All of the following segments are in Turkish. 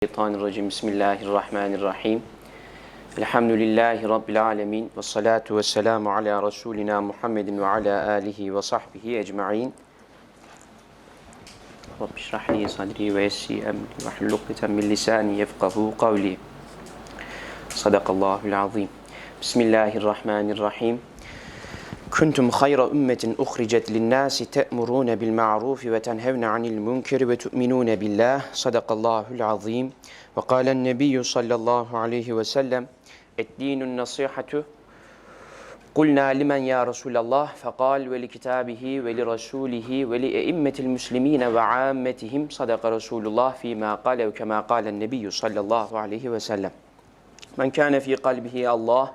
الشيطان الرجيم. بسم الله الرحمن الرحيم. الحمد لله رب العالمين والصلاة والسلام على رسولنا محمد وعلى آله وصحبه أجمعين. رب اشرح لي صدري ويسي أمري واحلل عقدة من لساني يفقه قولي. صدق الله العظيم. بسم الله الرحمن الرحيم. kuntum hayra ümmetin uhricet linnâsi te'murûne bil ma'rufi ve tenhevne anil munkeri ve tu'minûne billah. Sadakallahul azim. Ve kâlen nebiyyü sallallahu aleyhi ve sellem. Eddînun nasihatu. Kulna limen ya Resulallah fekal ve li kitabihi ve li rasulihi ve li eimmetil muslimine ve ammetihim sadaka Resulullah fîmâ kâle ve kemâ kâlen nebiyyü sallallahu aleyhi ve sellem. Men kâne fî kalbihi Allah.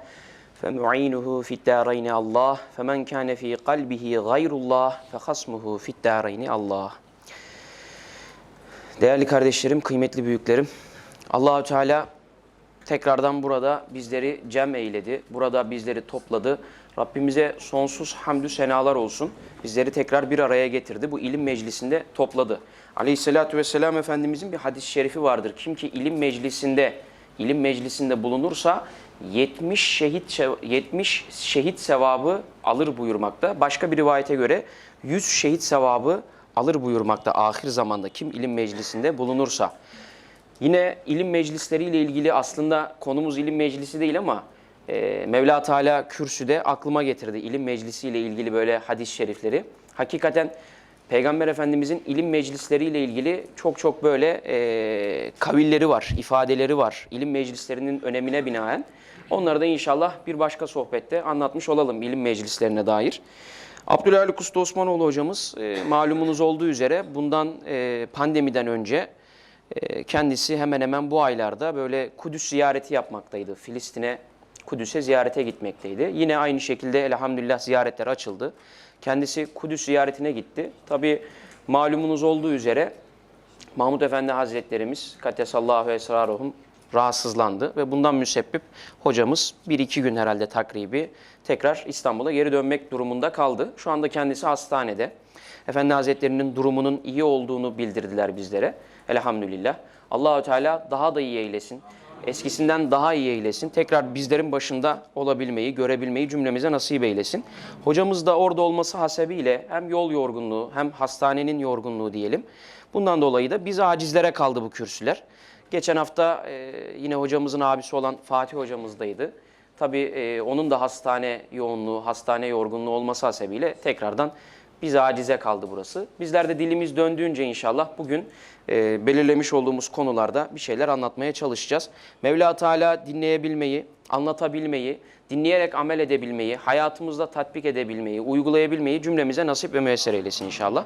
فمعينه في الدارين الله فمن كان في قلبه غير الله فخصمه في الدارين الله Değerli kardeşlerim, kıymetli büyüklerim, Allahü Teala tekrardan burada bizleri cem eyledi. Burada bizleri topladı. Rabbimize sonsuz hamdü senalar olsun. Bizleri tekrar bir araya getirdi. Bu ilim meclisinde topladı. Aleyhissalatü vesselam Efendimizin bir hadis-i şerifi vardır. Kim ki ilim meclisinde ilim meclisinde bulunursa 70 şehit 70 şehit sevabı alır buyurmakta. Başka bir rivayete göre 100 şehit sevabı alır buyurmakta ahir zamanda kim ilim meclisinde bulunursa. Yine ilim meclisleriyle ilgili aslında konumuz ilim meclisi değil ama e, Mevla Teala kürsüde aklıma getirdi ilim meclisiyle ilgili böyle hadis-i şerifleri. Hakikaten Peygamber Efendimizin ilim meclisleriyle ilgili çok çok böyle e, kavilleri var, ifadeleri var. İlim meclislerinin önemine binaen. Onları da inşallah bir başka sohbette anlatmış olalım ilim meclislerine dair. Abdülhalik Usta Osmanoğlu hocamız e, malumunuz olduğu üzere bundan e, pandemiden önce e, kendisi hemen hemen bu aylarda böyle Kudüs ziyareti yapmaktaydı. Filistin'e, Kudüs'e ziyarete gitmekteydi. Yine aynı şekilde elhamdülillah ziyaretler açıldı. Kendisi Kudüs ziyaretine gitti. Tabi malumunuz olduğu üzere Mahmud Efendi Hazretlerimiz Katesallahu esraruhum rahatsızlandı ve bundan müsebbip hocamız bir iki gün herhalde takribi tekrar İstanbul'a geri dönmek durumunda kaldı. Şu anda kendisi hastanede. Efendi Hazretlerinin durumunun iyi olduğunu bildirdiler bizlere. Elhamdülillah. Allahü Teala daha da iyi eylesin. Eskisinden daha iyi eylesin. Tekrar bizlerin başında olabilmeyi, görebilmeyi cümlemize nasip eylesin. Hocamız da orada olması hasebiyle hem yol yorgunluğu hem hastanenin yorgunluğu diyelim. Bundan dolayı da biz acizlere kaldı bu kürsüler. Geçen hafta e, yine hocamızın abisi olan Fatih hocamızdaydı. Tabii e, onun da hastane yoğunluğu, hastane yorgunluğu olması hasebiyle tekrardan biz acize kaldı burası. Bizler de dilimiz döndüğünce inşallah bugün e, belirlemiş olduğumuz konularda bir şeyler anlatmaya çalışacağız. Mevla Teala dinleyebilmeyi, anlatabilmeyi, dinleyerek amel edebilmeyi, hayatımızda tatbik edebilmeyi, uygulayabilmeyi cümlemize nasip ve müyesser eylesin inşallah.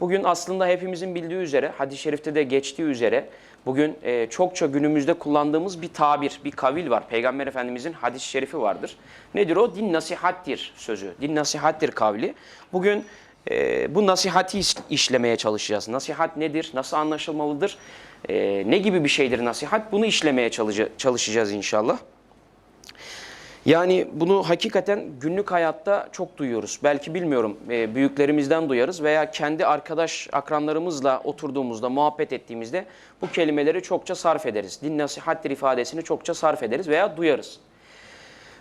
Bugün aslında hepimizin bildiği üzere, hadis-i şerifte de geçtiği üzere bugün e, çokça günümüzde kullandığımız bir tabir, bir kavil var. Peygamber Efendimizin hadis-i şerifi vardır. Nedir o? Din nasihattir sözü. Din nasihattir kavli. Bugün e, bu nasihati iş- işlemeye çalışacağız. Nasihat nedir? Nasıl anlaşılmalıdır? E, ne gibi bir şeydir nasihat? Bunu işlemeye çalışa- çalışacağız inşallah. Yani bunu hakikaten günlük hayatta çok duyuyoruz. Belki bilmiyorum e, büyüklerimizden duyarız veya kendi arkadaş akranlarımızla oturduğumuzda, muhabbet ettiğimizde bu kelimeleri çokça sarf ederiz. Din nasihattir ifadesini çokça sarf ederiz veya duyarız.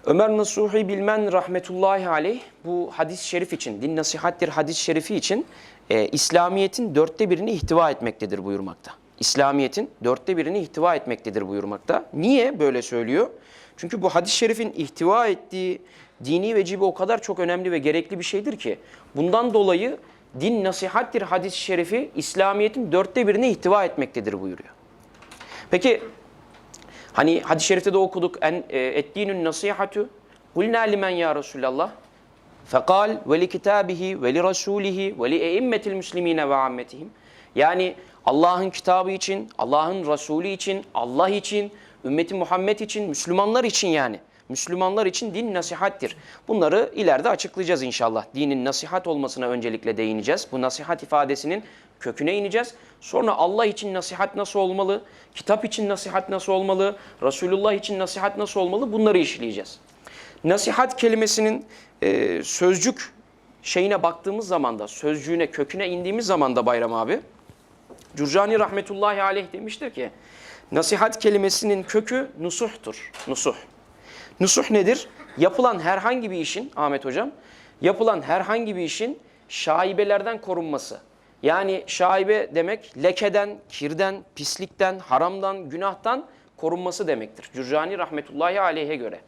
Ömer Nasuhi Bilmen rahmetullahi aleyh bu hadis-i şerif için, din nasihattir hadis-i şerifi için e, İslamiyet'in dörtte birini ihtiva etmektedir buyurmakta. İslamiyet'in dörtte birini ihtiva etmektedir buyurmakta. Niye böyle söylüyor? Çünkü bu hadis-i şerifin ihtiva ettiği dini vecibe o kadar çok önemli ve gerekli bir şeydir ki bundan dolayı din nasihattir hadis-i şerifi İslamiyet'in dörtte birini ihtiva etmektedir buyuruyor. Peki Hani hadis-i şerifte de okuduk. En e, etdinun nasihatu. Kulna limen ya Resulallah. Fekal ve li kitabihi ve li rasulihi ve li eimmetil muslimine ve ammetihim. Yani Allah'ın kitabı için, Allah'ın Resulü için, Allah için, ümmeti Muhammed için, Müslümanlar için yani. Müslümanlar için din nasihattir. Bunları ileride açıklayacağız inşallah. Dinin nasihat olmasına öncelikle değineceğiz. Bu nasihat ifadesinin köküne ineceğiz. Sonra Allah için nasihat nasıl olmalı? Kitap için nasihat nasıl olmalı? Resulullah için nasihat nasıl olmalı? Bunları işleyeceğiz. Nasihat kelimesinin e, sözcük şeyine baktığımız zaman da, sözcüğüne, köküne indiğimiz zaman da Bayram abi, Curcani rahmetullahi aleyh demiştir ki, Nasihat kelimesinin kökü nusuhtur. Nusuh. Nusuh nedir? Yapılan herhangi bir işin, Ahmet Hocam, yapılan herhangi bir işin şaibelerden korunması. Yani şaibe demek lekeden, kirden, pislikten, haramdan, günahtan korunması demektir. Cürcani rahmetullahi aleyhe göre.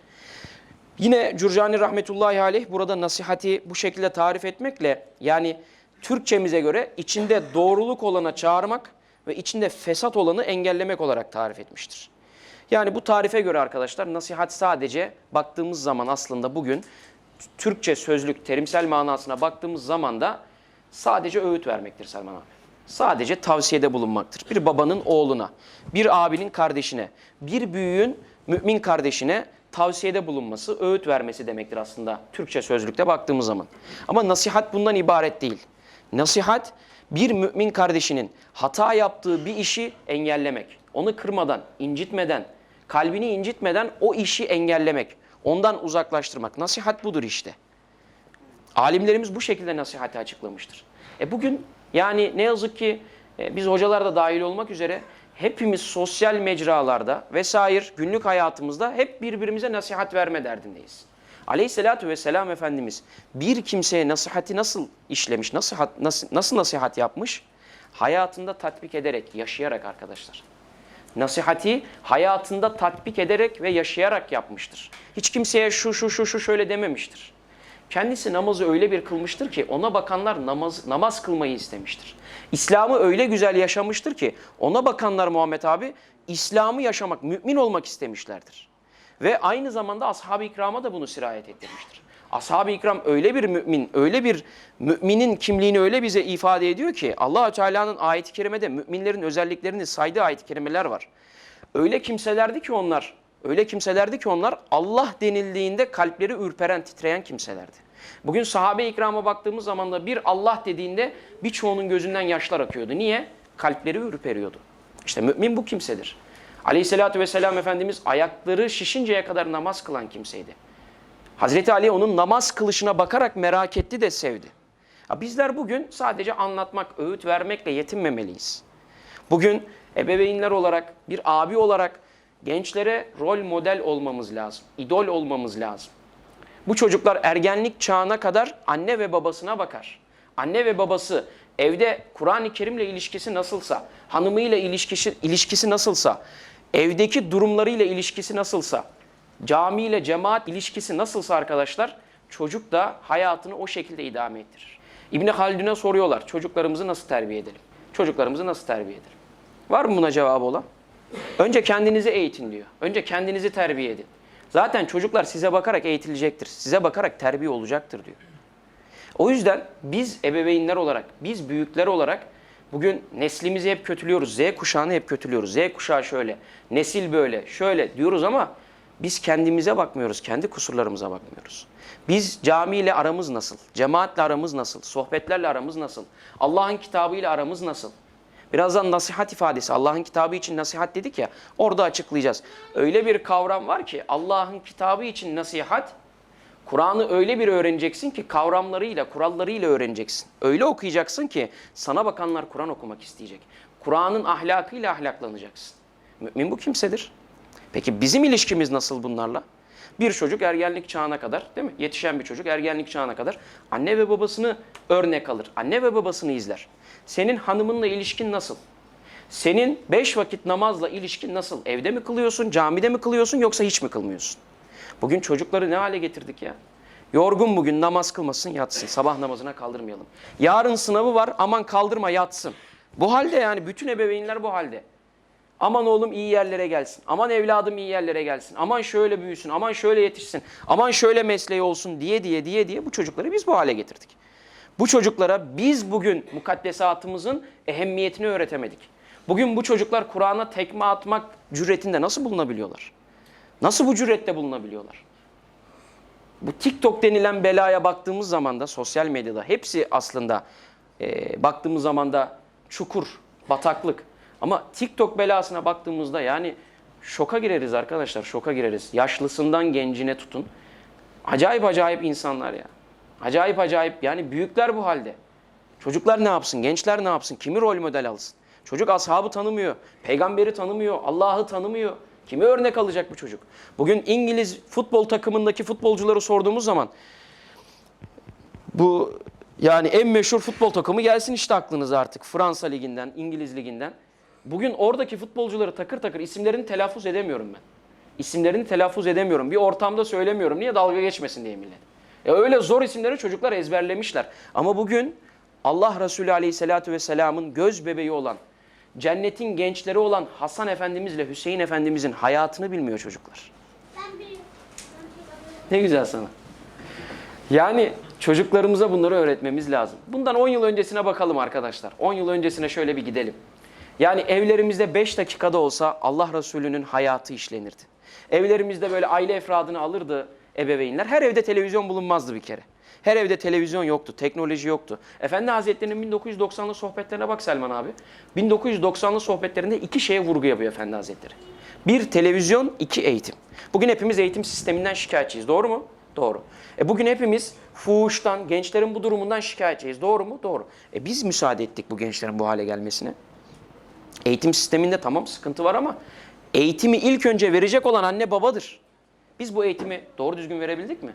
Yine Cürcani rahmetullahi aleyh burada nasihati bu şekilde tarif etmekle yani Türkçemize göre içinde doğruluk olana çağırmak ve içinde fesat olanı engellemek olarak tarif etmiştir. Yani bu tarife göre arkadaşlar nasihat sadece baktığımız zaman aslında bugün Türkçe sözlük terimsel manasına baktığımız zaman da sadece öğüt vermektir Selman abi. Sadece tavsiyede bulunmaktır. Bir babanın oğluna, bir abinin kardeşine, bir büyüğün mümin kardeşine tavsiyede bulunması, öğüt vermesi demektir aslında Türkçe sözlükte baktığımız zaman. Ama nasihat bundan ibaret değil. Nasihat bir mümin kardeşinin hata yaptığı bir işi engellemek. Onu kırmadan, incitmeden, kalbini incitmeden o işi engellemek. Ondan uzaklaştırmak. Nasihat budur işte. Alimlerimiz bu şekilde nasihati açıklamıştır. E bugün yani ne yazık ki e, biz hocalar da dahil olmak üzere hepimiz sosyal mecralarda vesaire günlük hayatımızda hep birbirimize nasihat verme derdindeyiz. Aleyhissalatü vesselam Efendimiz bir kimseye nasihati nasıl işlemiş, nasihat, nasıl, nasıl nasihat yapmış? Hayatında tatbik ederek, yaşayarak arkadaşlar. Nasihati hayatında tatbik ederek ve yaşayarak yapmıştır. Hiç kimseye şu şu şu şu şöyle dememiştir. Kendisi namazı öyle bir kılmıştır ki ona bakanlar namaz, namaz kılmayı istemiştir. İslam'ı öyle güzel yaşamıştır ki ona bakanlar Muhammed abi İslam'ı yaşamak, mümin olmak istemişlerdir. Ve aynı zamanda ashab-ı ikrama da bunu sirayet ettirmiştir. Ashab-ı ikram öyle bir mümin, öyle bir müminin kimliğini öyle bize ifade ediyor ki Allahü Teala'nın ayet-i kerimede müminlerin özelliklerini saydığı ayet-i kerimeler var. Öyle kimselerdi ki onlar, öyle kimselerdi ki onlar Allah denildiğinde kalpleri ürperen, titreyen kimselerdi. Bugün sahabe-i ikrama baktığımız zaman da bir Allah dediğinde birçoğunun gözünden yaşlar akıyordu. Niye? Kalpleri ürperiyordu. İşte mümin bu kimsedir. Aleyhissalatü vesselam Efendimiz ayakları şişinceye kadar namaz kılan kimseydi. Hazreti Ali onun namaz kılışına bakarak merak etti de sevdi. Ya bizler bugün sadece anlatmak, öğüt vermekle yetinmemeliyiz. Bugün ebeveynler olarak, bir abi olarak gençlere rol model olmamız lazım. idol olmamız lazım. Bu çocuklar ergenlik çağına kadar anne ve babasına bakar. Anne ve babası evde Kur'an-ı Kerim'le ilişkisi nasılsa, hanımıyla ilişkisi, ilişkisi nasılsa, evdeki durumlarıyla ilişkisi nasılsa, camiyle cemaat ilişkisi nasılsa arkadaşlar, çocuk da hayatını o şekilde idame ettirir. İbni Haldun'a soruyorlar, çocuklarımızı nasıl terbiye edelim? Çocuklarımızı nasıl terbiye edelim? Var mı buna cevabı olan? Önce kendinizi eğitin diyor. Önce kendinizi terbiye edin. Zaten çocuklar size bakarak eğitilecektir. Size bakarak terbiye olacaktır diyor. O yüzden biz ebeveynler olarak, biz büyükler olarak bugün neslimizi hep kötülüyoruz. Z kuşağını hep kötülüyoruz. Z kuşağı şöyle, nesil böyle, şöyle diyoruz ama biz kendimize bakmıyoruz, kendi kusurlarımıza bakmıyoruz. Biz camiyle aramız nasıl? Cemaatle aramız nasıl? Sohbetlerle aramız nasıl? Allah'ın kitabıyla aramız nasıl? Birazdan nasihat ifadesi, Allah'ın kitabı için nasihat dedik ya, orada açıklayacağız. Öyle bir kavram var ki Allah'ın kitabı için nasihat, Kur'an'ı öyle bir öğreneceksin ki kavramlarıyla, kurallarıyla öğreneceksin. Öyle okuyacaksın ki sana bakanlar Kur'an okumak isteyecek. Kur'an'ın ahlakıyla ahlaklanacaksın. Mümin bu kimsedir. Peki bizim ilişkimiz nasıl bunlarla? Bir çocuk ergenlik çağına kadar, değil mi? Yetişen bir çocuk ergenlik çağına kadar anne ve babasını örnek alır. Anne ve babasını izler. Senin hanımınla ilişkin nasıl? Senin beş vakit namazla ilişkin nasıl? Evde mi kılıyorsun, camide mi kılıyorsun yoksa hiç mi kılmıyorsun? Bugün çocukları ne hale getirdik ya? Yorgun bugün namaz kılmasın yatsın. Sabah namazına kaldırmayalım. Yarın sınavı var aman kaldırma yatsın. Bu halde yani bütün ebeveynler bu halde. Aman oğlum iyi yerlere gelsin. Aman evladım iyi yerlere gelsin. Aman şöyle büyüsün. Aman şöyle yetişsin. Aman şöyle mesleği olsun diye diye diye diye bu çocukları biz bu hale getirdik. Bu çocuklara biz bugün mukaddesatımızın ehemmiyetini öğretemedik. Bugün bu çocuklar Kur'an'a tekme atmak cüretinde nasıl bulunabiliyorlar? Nasıl bu cürette bulunabiliyorlar? Bu TikTok denilen belaya baktığımız zaman da sosyal medyada hepsi aslında e, baktığımız zaman da çukur, bataklık. Ama TikTok belasına baktığımızda yani şoka gireriz arkadaşlar, şoka gireriz. Yaşlısından gencine tutun. Acayip acayip insanlar ya. Acayip acayip yani büyükler bu halde. Çocuklar ne yapsın, gençler ne yapsın, kimi rol model alsın? Çocuk ashabı tanımıyor, peygamberi tanımıyor, Allah'ı tanımıyor. Kime örnek alacak bu çocuk? Bugün İngiliz futbol takımındaki futbolcuları sorduğumuz zaman bu yani en meşhur futbol takımı gelsin işte aklınıza artık. Fransa liginden, İngiliz liginden. Bugün oradaki futbolcuları takır takır isimlerini telaffuz edemiyorum ben. İsimlerini telaffuz edemiyorum. Bir ortamda söylemiyorum. Niye dalga geçmesin diye millet. E öyle zor isimleri çocuklar ezberlemişler. Ama bugün Allah Resulü Aleyhisselatü Vesselam'ın göz bebeği olan, cennetin gençleri olan Hasan Efendimizle Hüseyin Efendimizin hayatını bilmiyor çocuklar. Ne güzel sana. Yani çocuklarımıza bunları öğretmemiz lazım. Bundan 10 yıl öncesine bakalım arkadaşlar. 10 yıl öncesine şöyle bir gidelim. Yani evlerimizde 5 dakikada olsa Allah Resulü'nün hayatı işlenirdi. Evlerimizde böyle aile efradını alırdı ebeveynler. Her evde televizyon bulunmazdı bir kere. Her evde televizyon yoktu, teknoloji yoktu. Efendi Hazretleri'nin 1990'lı sohbetlerine bak Selman abi. 1990'lı sohbetlerinde iki şeye vurgu yapıyor Efendi Hazretleri. Bir televizyon, iki eğitim. Bugün hepimiz eğitim sisteminden şikayetçiyiz. Doğru mu? Doğru. E bugün hepimiz fuhuştan, gençlerin bu durumundan şikayetçiyiz. Doğru mu? Doğru. E biz müsaade ettik bu gençlerin bu hale gelmesine. Eğitim sisteminde tamam sıkıntı var ama eğitimi ilk önce verecek olan anne babadır. Biz bu eğitimi doğru düzgün verebildik mi?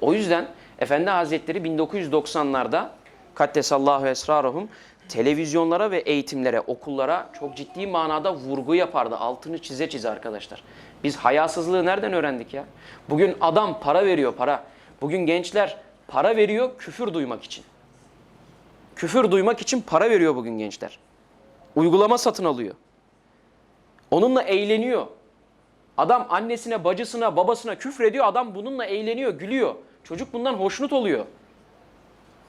O yüzden Efendi Hazretleri 1990'larda Kaddesallahu esrarahum televizyonlara ve eğitimlere, okullara çok ciddi manada vurgu yapardı. Altını çize çize arkadaşlar. Biz hayasızlığı nereden öğrendik ya? Bugün adam para veriyor para. Bugün gençler para veriyor küfür duymak için. Küfür duymak için para veriyor bugün gençler. Uygulama satın alıyor. Onunla eğleniyor. Adam annesine, bacısına, babasına küfrediyor. Adam bununla eğleniyor, gülüyor. Çocuk bundan hoşnut oluyor.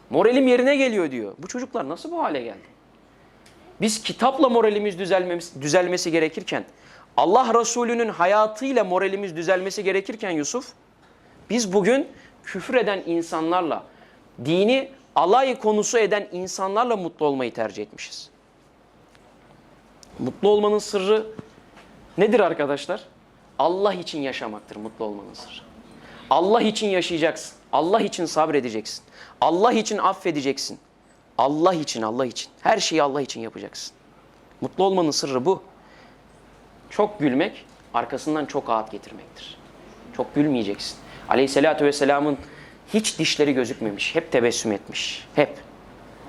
Moralim yerine geliyor diyor. Bu çocuklar nasıl bu hale geldi? Biz kitapla moralimiz düzelmesi gerekirken, Allah Resulü'nün hayatıyla moralimiz düzelmesi gerekirken Yusuf, biz bugün küfür eden insanlarla, dini alay konusu eden insanlarla mutlu olmayı tercih etmişiz. Mutlu olmanın sırrı nedir arkadaşlar? Allah için yaşamaktır mutlu olmanın sırrı. Allah için yaşayacaksın. Allah için sabredeceksin. Allah için affedeceksin. Allah için, Allah için. Her şeyi Allah için yapacaksın. Mutlu olmanın sırrı bu. Çok gülmek, arkasından çok ağıt getirmektir. Çok gülmeyeceksin. Aleyhissalatü vesselamın hiç dişleri gözükmemiş. Hep tebessüm etmiş. Hep.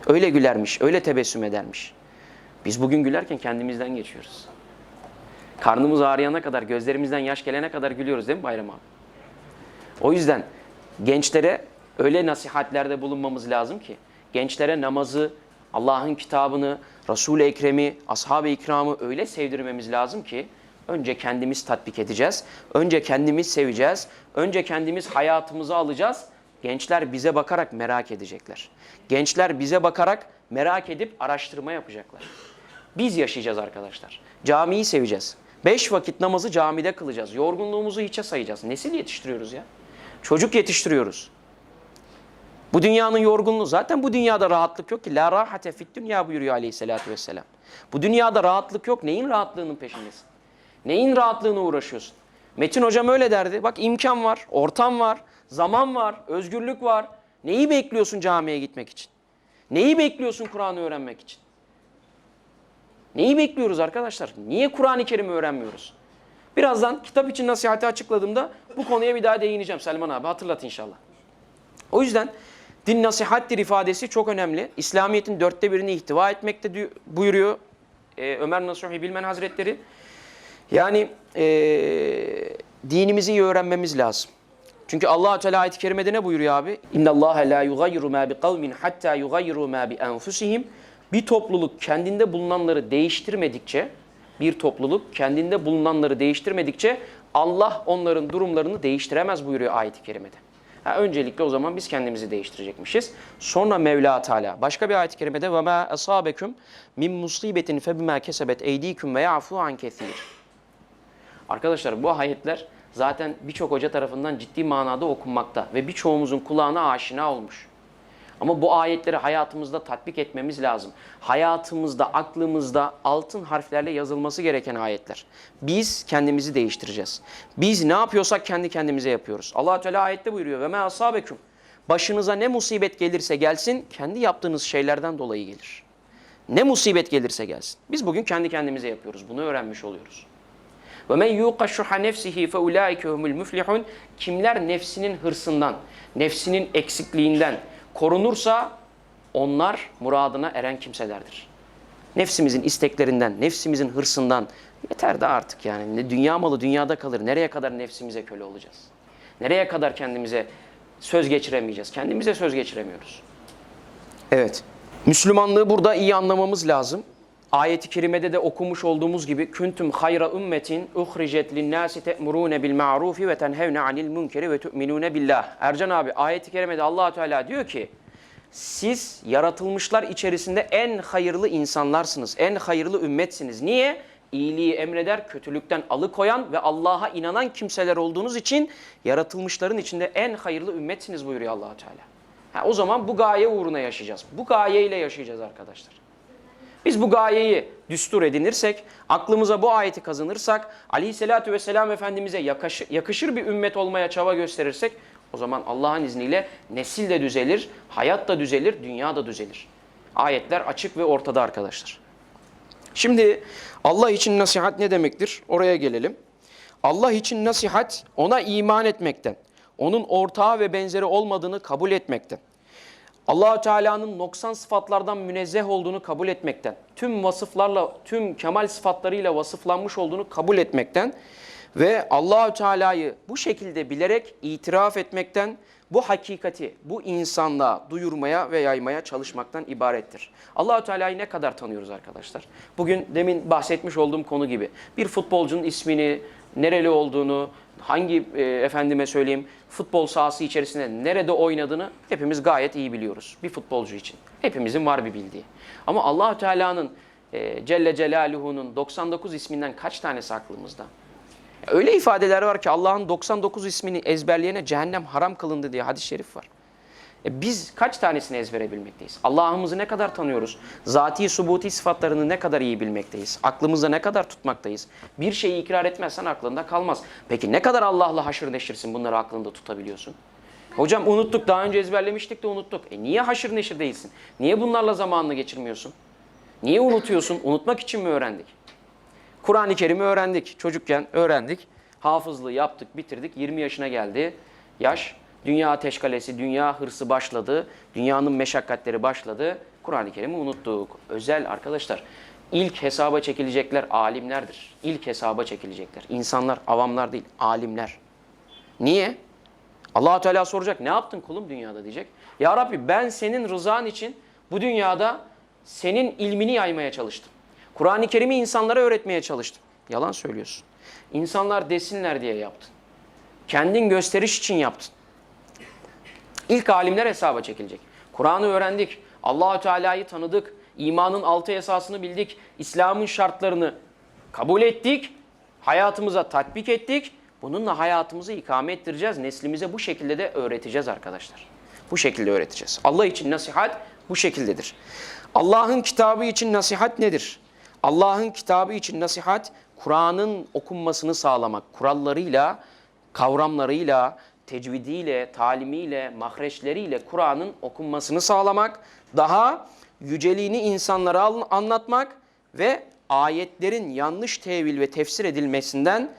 Öyle gülermiş, öyle tebessüm edermiş. Biz bugün gülerken kendimizden geçiyoruz. Karnımız ağrıyana kadar, gözlerimizden yaş gelene kadar gülüyoruz değil mi Bayram abi? O yüzden gençlere öyle nasihatlerde bulunmamız lazım ki gençlere namazı, Allah'ın kitabını, Resul-i Ekrem'i, ashab-ı ikramı öyle sevdirmemiz lazım ki önce kendimiz tatbik edeceğiz. Önce kendimiz seveceğiz. Önce kendimiz hayatımıza alacağız. Gençler bize bakarak merak edecekler. Gençler bize bakarak merak edip araştırma yapacaklar. Biz yaşayacağız arkadaşlar. Camiyi seveceğiz. Beş vakit namazı camide kılacağız. Yorgunluğumuzu hiçe sayacağız. Nesil yetiştiriyoruz ya. Çocuk yetiştiriyoruz. Bu dünyanın yorgunluğu zaten bu dünyada rahatlık yok ki. La rahate fit dünya buyuruyor aleyhissalatü vesselam. Bu dünyada rahatlık yok. Neyin rahatlığının peşindesin? Neyin rahatlığına uğraşıyorsun? Metin hocam öyle derdi. Bak imkan var, ortam var, zaman var, özgürlük var. Neyi bekliyorsun camiye gitmek için? Neyi bekliyorsun Kur'an'ı öğrenmek için? Neyi bekliyoruz arkadaşlar? Niye Kur'an-ı Kerim'i öğrenmiyoruz? Birazdan kitap için nasihati açıkladığımda bu konuya bir daha değineceğim Selman abi hatırlat inşallah. O yüzden din nasihattir ifadesi çok önemli. İslamiyet'in dörtte birini ihtiva etmekte buyuruyor e, Ömer Nasuhi Bilmen Hazretleri. Yani e, dinimizi iyi öğrenmemiz lazım. Çünkü Allah Teala ayet-i kerimede ne buyuruyor abi? İnna Allah la yugayyiru ma bi kavmin hatta yugayyiru ma bi enfusihim. Bir topluluk kendinde bulunanları değiştirmedikçe, bir topluluk kendinde bulunanları değiştirmedikçe Allah onların durumlarını değiştiremez buyuruyor ayet-i kerimede. Ha, öncelikle o zaman biz kendimizi değiştirecekmişiz. Sonra Mevla Teala başka bir ayet-i kerimede ve ma asabekum min musibetin fe bima kesebet eydikum ve yafu an kesir. Arkadaşlar bu ayetler zaten birçok hoca tarafından ciddi manada okunmakta ve birçoğumuzun kulağına aşina olmuş. Ama bu ayetleri hayatımızda tatbik etmemiz lazım. Hayatımızda, aklımızda altın harflerle yazılması gereken ayetler. Biz kendimizi değiştireceğiz. Biz ne yapıyorsak kendi kendimize yapıyoruz. allah Teala ayette buyuruyor. Ve me asabekum. Başınıza ne musibet gelirse gelsin, kendi yaptığınız şeylerden dolayı gelir. Ne musibet gelirse gelsin. Biz bugün kendi kendimize yapıyoruz. Bunu öğrenmiş oluyoruz. Ve men yuqa şuha nefsihi fe ulaike humul muflihun. Kimler nefsinin hırsından, nefsinin eksikliğinden korunursa onlar muradına eren kimselerdir. Nefsimizin isteklerinden, nefsimizin hırsından yeter de artık yani. Dünya malı dünyada kalır. Nereye kadar nefsimize köle olacağız? Nereye kadar kendimize söz geçiremeyeceğiz? Kendimize söz geçiremiyoruz. Evet. Müslümanlığı burada iyi anlamamız lazım. Ayet-i kerimede de okumuş olduğumuz gibi küntüm hayra ümmetin uhricet linnâsi te'murûne bil ma'rufi ve tenhevne anil münkeri ve tu'minûne billah. Ercan abi ayet-i kerimede allah Teala diyor ki siz yaratılmışlar içerisinde en hayırlı insanlarsınız. En hayırlı ümmetsiniz. Niye? İyiliği emreder, kötülükten alıkoyan ve Allah'a inanan kimseler olduğunuz için yaratılmışların içinde en hayırlı ümmetsiniz buyuruyor allah Teala. Ha, o zaman bu gaye uğruna yaşayacağız. Bu gayeyle yaşayacağız arkadaşlar. Biz bu gayeyi düstur edinirsek, aklımıza bu ayeti kazanırsak, aleyhissalatü vesselam Efendimiz'e yakışır, yakışır bir ümmet olmaya çaba gösterirsek, o zaman Allah'ın izniyle nesil de düzelir, hayat da düzelir, dünya da düzelir. Ayetler açık ve ortada arkadaşlar. Şimdi Allah için nasihat ne demektir? Oraya gelelim. Allah için nasihat ona iman etmekten, onun ortağı ve benzeri olmadığını kabul etmekten, Allahu Teala'nın noksan sıfatlardan münezzeh olduğunu kabul etmekten, tüm vasıflarla, tüm kemal sıfatlarıyla vasıflanmış olduğunu kabul etmekten ve Allahü Teala'yı bu şekilde bilerek itiraf etmekten bu hakikati bu insanlığa duyurmaya ve yaymaya çalışmaktan ibarettir. Allahü Teala'yı ne kadar tanıyoruz arkadaşlar? Bugün demin bahsetmiş olduğum konu gibi bir futbolcunun ismini, nereli olduğunu, hangi e, efendime söyleyeyim futbol sahası içerisinde nerede oynadığını hepimiz gayet iyi biliyoruz bir futbolcu için. Hepimizin var bir bildiği. Ama Allahü Teala'nın e, Celle Celaluhu'nun 99 isminden kaç tanesi aklımızda? Öyle ifadeler var ki Allah'ın 99 ismini ezberleyene cehennem haram kılındı diye hadis-i şerif var. E biz kaç tanesini ezbere bilmekteyiz? Allah'ımızı ne kadar tanıyoruz? Zati, subuti sıfatlarını ne kadar iyi bilmekteyiz? Aklımızda ne kadar tutmaktayız? Bir şeyi ikrar etmezsen aklında kalmaz. Peki ne kadar Allah'la haşır neşirsin bunları aklında tutabiliyorsun? Hocam unuttuk daha önce ezberlemiştik de unuttuk. E niye haşır neşir değilsin? Niye bunlarla zamanını geçirmiyorsun? Niye unutuyorsun? Unutmak için mi öğrendik? Kur'an-ı Kerim'i öğrendik. Çocukken öğrendik. Hafızlığı yaptık, bitirdik. 20 yaşına geldi. Yaş, dünya teşkalesi, dünya hırsı başladı. Dünyanın meşakkatleri başladı. Kur'an-ı Kerim'i unuttuk. Özel arkadaşlar. İlk hesaba çekilecekler alimlerdir. İlk hesaba çekilecekler. İnsanlar, avamlar değil, alimler. Niye? allah Teala soracak, ne yaptın kulum dünyada diyecek. Ya Rabbi ben senin rızan için bu dünyada senin ilmini yaymaya çalıştım. Kur'an-ı Kerim'i insanlara öğretmeye çalıştım. Yalan söylüyorsun. İnsanlar desinler diye yaptın. Kendin gösteriş için yaptın. İlk alimler hesaba çekilecek. Kur'an'ı öğrendik. Allahü Teala'yı tanıdık. İmanın altı esasını bildik. İslam'ın şartlarını kabul ettik. Hayatımıza tatbik ettik. Bununla hayatımızı ikame ettireceğiz. Neslimize bu şekilde de öğreteceğiz arkadaşlar. Bu şekilde öğreteceğiz. Allah için nasihat bu şekildedir. Allah'ın kitabı için nasihat nedir? Allah'ın kitabı için nasihat, Kur'an'ın okunmasını sağlamak, kurallarıyla, kavramlarıyla, tecvidiyle, talimiyle, mahreçleriyle Kur'an'ın okunmasını sağlamak, daha yüceliğini insanlara anlatmak ve ayetlerin yanlış tevil ve tefsir edilmesinden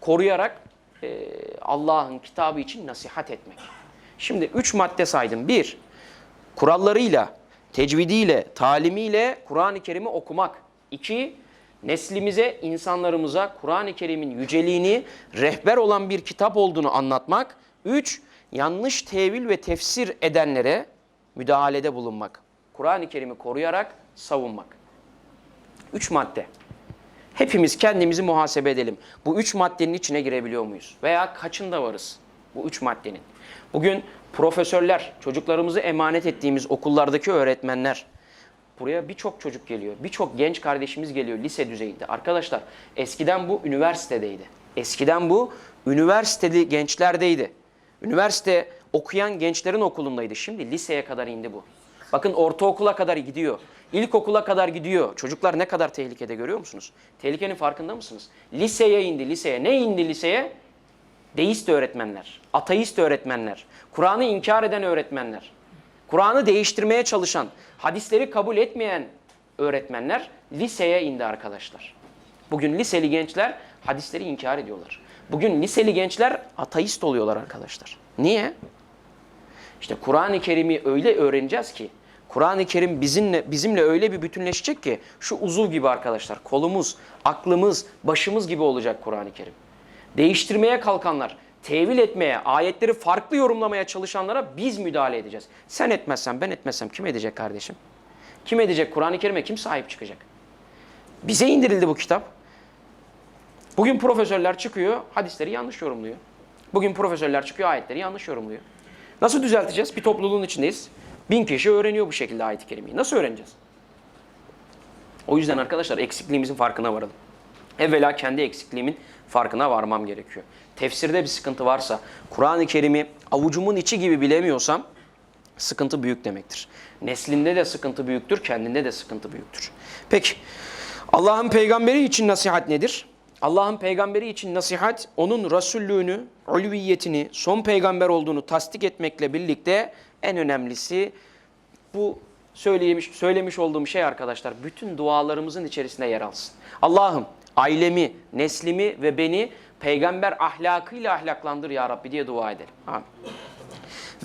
koruyarak e, Allah'ın kitabı için nasihat etmek. Şimdi üç madde saydım. Bir, kurallarıyla, tecvidiyle, talimiyle Kur'an-ı Kerim'i okumak. İki, neslimize, insanlarımıza Kur'an-ı Kerim'in yüceliğini, rehber olan bir kitap olduğunu anlatmak. Üç, yanlış tevil ve tefsir edenlere müdahalede bulunmak. Kur'an-ı Kerim'i koruyarak savunmak. Üç madde. Hepimiz kendimizi muhasebe edelim. Bu üç maddenin içine girebiliyor muyuz? Veya kaçında varız bu üç maddenin? Bugün profesörler, çocuklarımızı emanet ettiğimiz okullardaki öğretmenler, Buraya birçok çocuk geliyor. Birçok genç kardeşimiz geliyor lise düzeyinde. Arkadaşlar eskiden bu üniversitedeydi. Eskiden bu üniversiteli gençlerdeydi. Üniversite okuyan gençlerin okulundaydı. Şimdi liseye kadar indi bu. Bakın ortaokula kadar gidiyor. İlkokula kadar gidiyor. Çocuklar ne kadar tehlikede görüyor musunuz? Tehlikenin farkında mısınız? Liseye indi liseye. Ne indi liseye? Deist öğretmenler, ateist öğretmenler, Kur'an'ı inkar eden öğretmenler. Kur'an'ı değiştirmeye çalışan, hadisleri kabul etmeyen öğretmenler liseye indi arkadaşlar. Bugün liseli gençler hadisleri inkar ediyorlar. Bugün liseli gençler ateist oluyorlar arkadaşlar. Niye? İşte Kur'an-ı Kerim'i öyle öğreneceğiz ki Kur'an-ı Kerim bizimle bizimle öyle bir bütünleşecek ki şu uzuv gibi arkadaşlar kolumuz, aklımız, başımız gibi olacak Kur'an-ı Kerim. Değiştirmeye kalkanlar, tevil etmeye, ayetleri farklı yorumlamaya çalışanlara biz müdahale edeceğiz. Sen etmezsen, ben etmezsem kim edecek kardeşim? Kim edecek? Kur'an-ı Kerim'e kim sahip çıkacak? Bize indirildi bu kitap. Bugün profesörler çıkıyor, hadisleri yanlış yorumluyor. Bugün profesörler çıkıyor, ayetleri yanlış yorumluyor. Nasıl düzelteceğiz? Bir topluluğun içindeyiz. Bin kişi öğreniyor bu şekilde ayet-i kerimeyi. Nasıl öğreneceğiz? O yüzden arkadaşlar eksikliğimizin farkına varalım. Evvela kendi eksikliğimin farkına varmam gerekiyor. Tefsirde bir sıkıntı varsa, Kur'an-ı Kerim'i avucumun içi gibi bilemiyorsam sıkıntı büyük demektir. Neslinde de sıkıntı büyüktür, kendinde de sıkıntı büyüktür. Peki, Allah'ın peygamberi için nasihat nedir? Allah'ın peygamberi için nasihat, onun rasullüğünü, ulviyetini, son peygamber olduğunu tasdik etmekle birlikte en önemlisi bu söylemiş, söylemiş olduğum şey arkadaşlar bütün dualarımızın içerisinde yer alsın. Allah'ım ailemi, neslimi ve beni peygamber ahlakıyla ahlaklandır ya Rabbi diye dua edelim. Amin.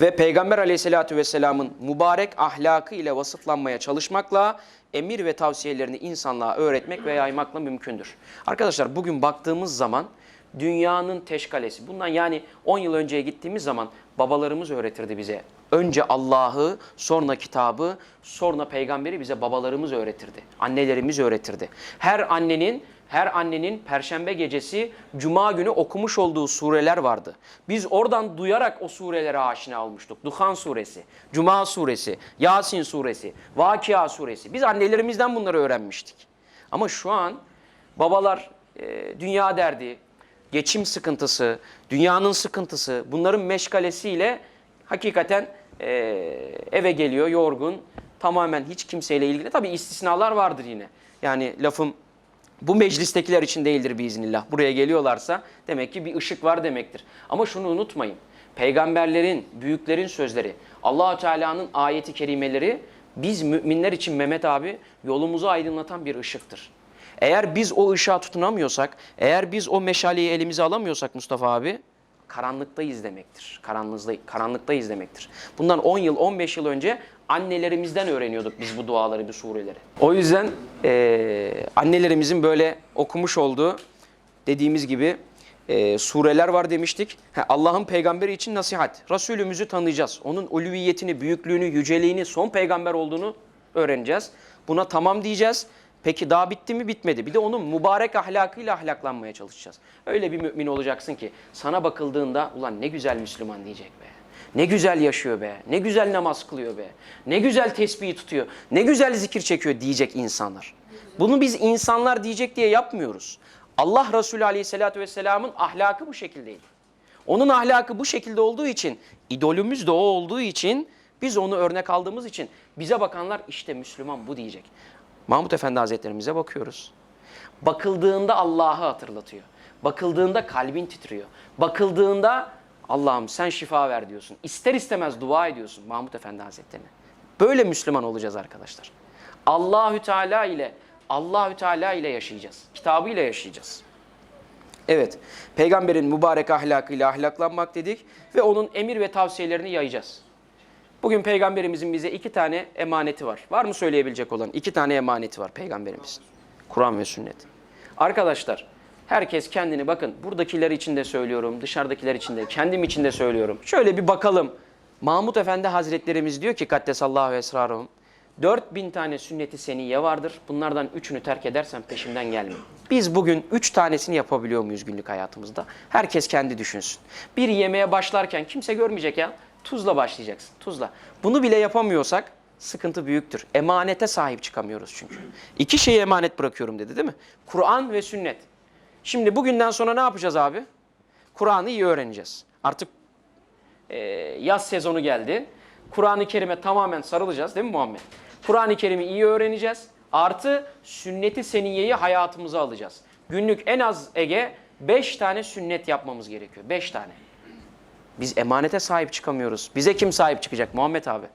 Ve Peygamber aleyhissalatü vesselamın mübarek ahlakı ile vasıflanmaya çalışmakla emir ve tavsiyelerini insanlığa öğretmek ve yaymakla mümkündür. Arkadaşlar bugün baktığımız zaman dünyanın teşkalesi. Bundan yani 10 yıl önceye gittiğimiz zaman babalarımız öğretirdi bize. Önce Allah'ı, sonra kitabı, sonra peygamberi bize babalarımız öğretirdi. Annelerimiz öğretirdi. Her annenin her annenin perşembe gecesi cuma günü okumuş olduğu sureler vardı. Biz oradan duyarak o surelere aşina olmuştuk. Duhan suresi, Cuma suresi, Yasin suresi, Vakia suresi. Biz annelerimizden bunları öğrenmiştik. Ama şu an babalar e, dünya derdi, geçim sıkıntısı, dünyanın sıkıntısı, bunların meşgalesiyle hakikaten e, eve geliyor yorgun, tamamen hiç kimseyle ilgili. Tabii istisnalar vardır yine. Yani lafım bu meclistekiler için değildir biiznillah. Buraya geliyorlarsa demek ki bir ışık var demektir. Ama şunu unutmayın. Peygamberlerin, büyüklerin sözleri, Allahü Teala'nın ayeti kerimeleri biz müminler için Mehmet abi yolumuzu aydınlatan bir ışıktır. Eğer biz o ışığa tutunamıyorsak, eğer biz o meşaleyi elimize alamıyorsak Mustafa abi, karanlıktayız demektir. Karanlıkta, karanlıktayız demektir. Bundan 10 yıl, 15 yıl önce annelerimizden öğreniyorduk biz bu duaları, bu sureleri. O yüzden eee, annelerimizin böyle okumuş olduğu dediğimiz gibi eee, sureler var demiştik. Allah'ın peygamberi için nasihat. Resulümüzü tanıyacağız. Onun uluviyetini, büyüklüğünü, yüceliğini, son peygamber olduğunu öğreneceğiz. Buna tamam diyeceğiz. Peki daha bitti mi? Bitmedi. Bir de onun mübarek ahlakıyla ahlaklanmaya çalışacağız. Öyle bir mümin olacaksın ki sana bakıldığında ulan ne güzel Müslüman diyecek be. Ne güzel yaşıyor be. Ne güzel namaz kılıyor be. Ne güzel tesbih tutuyor. Ne güzel zikir çekiyor diyecek insanlar. Bunu biz insanlar diyecek diye yapmıyoruz. Allah Resulü Aleyhisselatü Vesselam'ın ahlakı bu şekildeydi. Onun ahlakı bu şekilde olduğu için, idolümüz de o olduğu için, biz onu örnek aldığımız için bize bakanlar işte Müslüman bu diyecek. Mahmut Efendi Hazretlerimize bakıyoruz. Bakıldığında Allah'ı hatırlatıyor. Bakıldığında kalbin titriyor. Bakıldığında Allah'ım sen şifa ver diyorsun. İster istemez dua ediyorsun Mahmut Efendi Hazretlerine. Böyle Müslüman olacağız arkadaşlar. Allahü Teala ile Allahü Teala ile yaşayacağız. Kitabıyla yaşayacağız. Evet, peygamberin mübarek ahlakıyla ahlaklanmak dedik ve onun emir ve tavsiyelerini yayacağız. Bugün peygamberimizin bize iki tane emaneti var. Var mı söyleyebilecek olan? İki tane emaneti var peygamberimizin. Kur'an ve sünnet. Arkadaşlar, herkes kendini bakın buradakiler için de söylüyorum, dışarıdakiler için de, kendim için de söylüyorum. Şöyle bir bakalım. Mahmut Efendi Hazretlerimiz diyor ki Kaddesallahu esraruhum. 4000 tane sünneti seniye vardır. Bunlardan üçünü terk edersen peşimden gelme. Biz bugün üç tanesini yapabiliyor muyuz günlük hayatımızda? Herkes kendi düşünsün. Bir yemeğe başlarken kimse görmeyecek ya. Tuzla başlayacaksın. Tuzla. Bunu bile yapamıyorsak sıkıntı büyüktür. Emanete sahip çıkamıyoruz çünkü. İki şeyi emanet bırakıyorum dedi değil mi? Kur'an ve sünnet. Şimdi bugünden sonra ne yapacağız abi? Kur'an'ı iyi öğreneceğiz. Artık e, yaz sezonu geldi. Kur'an-ı Kerim'e tamamen sarılacağız değil mi Muhammed? Kur'an-ı Kerim'i iyi öğreneceğiz. Artı sünneti seniyeyi hayatımıza alacağız. Günlük en az Ege 5 tane sünnet yapmamız gerekiyor. 5 tane. Biz emanete sahip çıkamıyoruz. Bize kim sahip çıkacak Muhammed abi?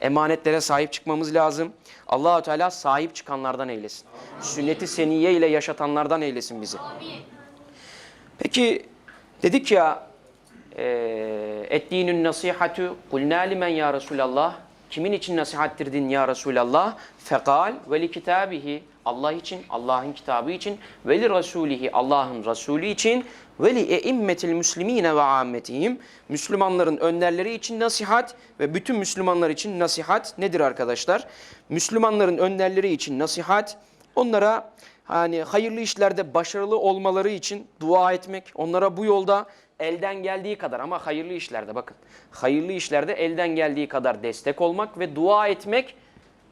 Emanetlere sahip çıkmamız lazım. Allahu Teala sahip çıkanlardan eylesin. Sünneti seniyye ile yaşatanlardan eylesin bizi. Peki dedik ya eee ettinün nasihatu kulna limen ya Resulallah. Kimin için nasihattir din ya Resulallah? Fekal ve li kitabihi Allah için Allah'ın kitabı için. Ve li rasulihi Allah'ın Resulü için. Ve li eimmetil muslimine ve ammetihim Müslümanların önderleri için nasihat ve bütün Müslümanlar için nasihat nedir arkadaşlar? Müslümanların önderleri için nasihat onlara hani hayırlı işlerde başarılı olmaları için dua etmek, onlara bu yolda elden geldiği kadar ama hayırlı işlerde bakın. Hayırlı işlerde elden geldiği kadar destek olmak ve dua etmek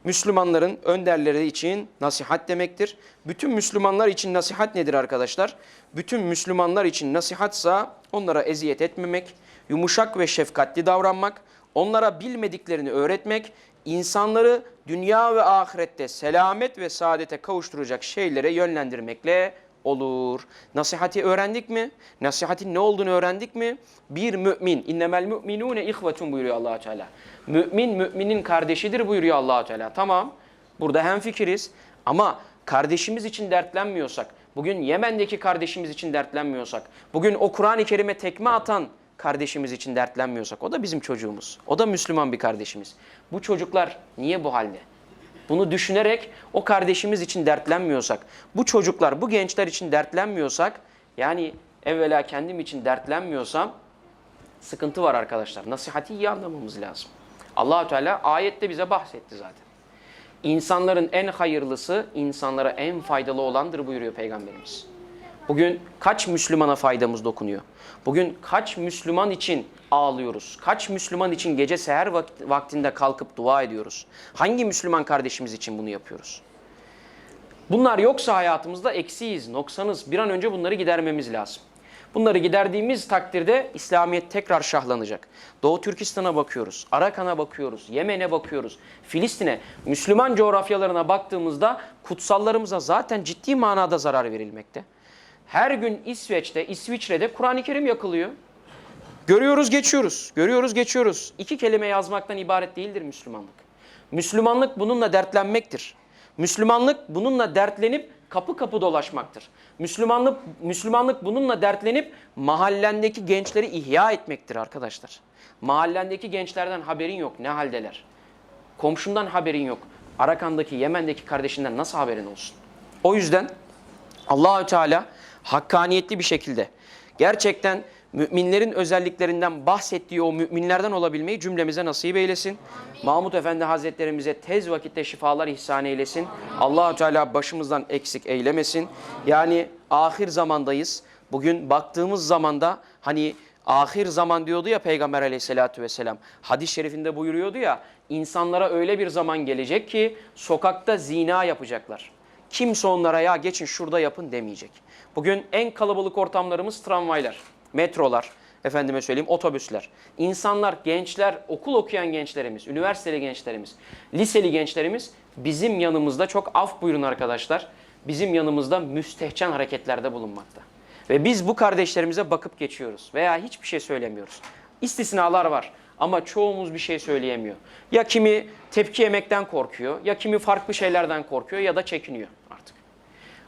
Müslümanların önderleri için nasihat demektir. Bütün Müslümanlar için nasihat nedir arkadaşlar? Bütün Müslümanlar için nasihatsa onlara eziyet etmemek, yumuşak ve şefkatli davranmak, onlara bilmediklerini öğretmek, insanları dünya ve ahirette selamet ve saadete kavuşturacak şeylere yönlendirmekle olur. Nasihati öğrendik mi? Nasihatin ne olduğunu öğrendik mi? Bir mümin, innemel müminune ihvetun buyuruyor allah Teala. Mümin, müminin kardeşidir buyuruyor allah Teala. Tamam, burada hemfikiriz ama kardeşimiz için dertlenmiyorsak, bugün Yemen'deki kardeşimiz için dertlenmiyorsak, bugün o Kur'an-ı Kerim'e tekme atan kardeşimiz için dertlenmiyorsak, o da bizim çocuğumuz. O da Müslüman bir kardeşimiz. Bu çocuklar niye bu halde? Bunu düşünerek o kardeşimiz için dertlenmiyorsak, bu çocuklar, bu gençler için dertlenmiyorsak, yani evvela kendim için dertlenmiyorsam sıkıntı var arkadaşlar. Nasihati iyi anlamamız lazım. Allahu Teala ayette bize bahsetti zaten. İnsanların en hayırlısı, insanlara en faydalı olandır buyuruyor Peygamberimiz. Bugün kaç Müslümana faydamız dokunuyor? Bugün kaç Müslüman için ağlıyoruz? Kaç Müslüman için gece seher vakt- vaktinde kalkıp dua ediyoruz? Hangi Müslüman kardeşimiz için bunu yapıyoruz? Bunlar yoksa hayatımızda eksiyiz, noksanız. Bir an önce bunları gidermemiz lazım. Bunları giderdiğimiz takdirde İslamiyet tekrar şahlanacak. Doğu Türkistan'a bakıyoruz, Arakan'a bakıyoruz, Yemen'e bakıyoruz, Filistin'e, Müslüman coğrafyalarına baktığımızda kutsallarımıza zaten ciddi manada zarar verilmekte. Her gün İsveç'te, İsviçre'de Kur'an-ı Kerim yakılıyor. Görüyoruz, geçiyoruz. Görüyoruz, geçiyoruz. İki kelime yazmaktan ibaret değildir Müslümanlık. Müslümanlık bununla dertlenmektir. Müslümanlık bununla dertlenip kapı kapı dolaşmaktır. Müslümanlık Müslümanlık bununla dertlenip mahallendeki gençleri ihya etmektir arkadaşlar. Mahallendeki gençlerden haberin yok. Ne haldeler? Komşundan haberin yok. Arakan'daki, Yemen'deki kardeşinden nasıl haberin olsun? O yüzden Allahü Teala hakkaniyetli bir şekilde gerçekten müminlerin özelliklerinden bahsettiği o müminlerden olabilmeyi cümlemize nasip eylesin. Mahmud Efendi Hazretlerimize tez vakitte şifalar ihsan eylesin. Allahü Teala başımızdan eksik eylemesin. Yani ahir zamandayız. Bugün baktığımız zamanda hani ahir zaman diyordu ya Peygamber aleyhissalatü vesselam. Hadis-i şerifinde buyuruyordu ya insanlara öyle bir zaman gelecek ki sokakta zina yapacaklar. Kimse onlara ya geçin şurada yapın demeyecek. Bugün en kalabalık ortamlarımız tramvaylar, metrolar, efendime söyleyeyim otobüsler. İnsanlar, gençler, okul okuyan gençlerimiz, üniversiteli gençlerimiz, liseli gençlerimiz bizim yanımızda çok af buyurun arkadaşlar. Bizim yanımızda müstehcen hareketlerde bulunmakta. Ve biz bu kardeşlerimize bakıp geçiyoruz veya hiçbir şey söylemiyoruz. İstisnalar var ama çoğumuz bir şey söyleyemiyor. Ya kimi tepki yemekten korkuyor, ya kimi farklı şeylerden korkuyor ya da çekiniyor artık.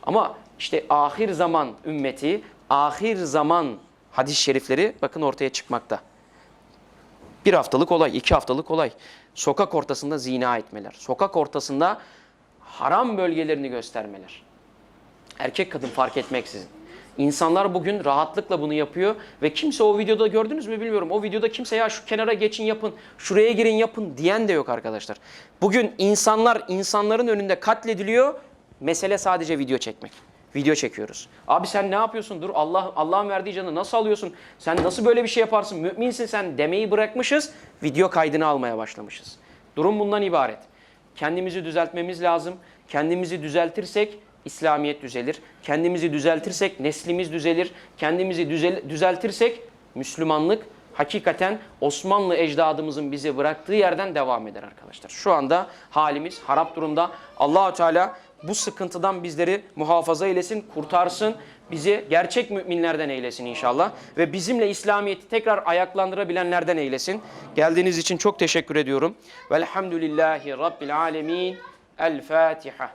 Ama işte ahir zaman ümmeti, ahir zaman hadis-i şerifleri bakın ortaya çıkmakta. Bir haftalık olay, iki haftalık olay. Sokak ortasında zina etmeler. Sokak ortasında haram bölgelerini göstermeler. Erkek kadın fark etmeksizin. İnsanlar bugün rahatlıkla bunu yapıyor ve kimse o videoda gördünüz mü bilmiyorum. O videoda kimse ya şu kenara geçin yapın, şuraya girin yapın diyen de yok arkadaşlar. Bugün insanlar insanların önünde katlediliyor. Mesele sadece video çekmek. Video çekiyoruz. Abi sen ne yapıyorsun? Dur Allah Allah'ın verdiği canı nasıl alıyorsun? Sen nasıl böyle bir şey yaparsın? Müminsin sen demeyi bırakmışız. Video kaydını almaya başlamışız. Durum bundan ibaret. Kendimizi düzeltmemiz lazım. Kendimizi düzeltirsek İslamiyet düzelir. Kendimizi düzeltirsek neslimiz düzelir. Kendimizi düzel- düzeltirsek Müslümanlık hakikaten Osmanlı ecdadımızın bize bıraktığı yerden devam eder arkadaşlar. Şu anda halimiz harap durumda. Allahu Teala bu sıkıntıdan bizleri muhafaza eylesin, kurtarsın. Bizi gerçek müminlerden eylesin inşallah. Ve bizimle İslamiyet'i tekrar ayaklandırabilenlerden eylesin. Geldiğiniz için çok teşekkür ediyorum. Velhamdülillahi Rabbil Alemin. El Fatiha.